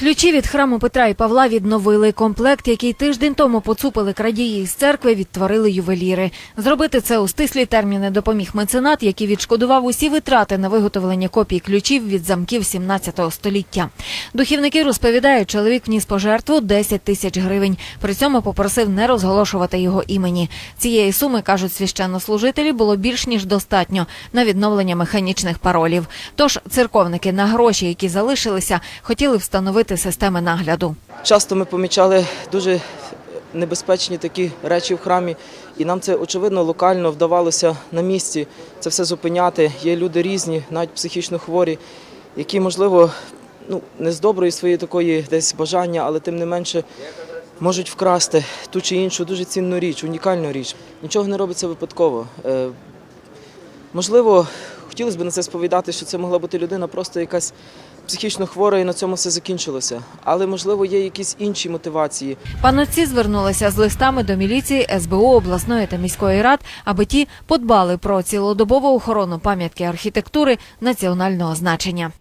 Ключі від храму Петра і Павла відновили. Комплект, який тиждень тому поцупили крадії із церкви, відтворили ювеліри. Зробити це у стислі терміни допоміг меценат, який відшкодував усі витрати на виготовлення копій ключів від замків 17 століття. Духівники розповідають, чоловік вніс пожертву 10 тисяч гривень. При цьому попросив не розголошувати його імені. Цієї суми, кажуть священнослужителі, було більш ніж достатньо на відновлення механічних паролів. Тож церковники на гроші, які залишилися, хотіли встановити системи нагляду. Часто ми помічали дуже небезпечні такі речі в храмі, і нам це очевидно локально вдавалося на місці це все зупиняти. Є люди різні, навіть психічно хворі, які, можливо, ну, не з доброї своєї такої десь бажання, але тим не менше можуть вкрасти ту чи іншу дуже цінну річ, унікальну річ. Нічого не робиться випадково. Е, Можливо, хотілося б на це сповідати, що це могла бути людина просто якась психічно хвора, і на цьому все закінчилося. Але можливо є якісь інші мотивації. Паноці звернулися з листами до міліції СБУ обласної та міської рад, аби ті подбали про цілодобову охорону пам'ятки архітектури національного значення.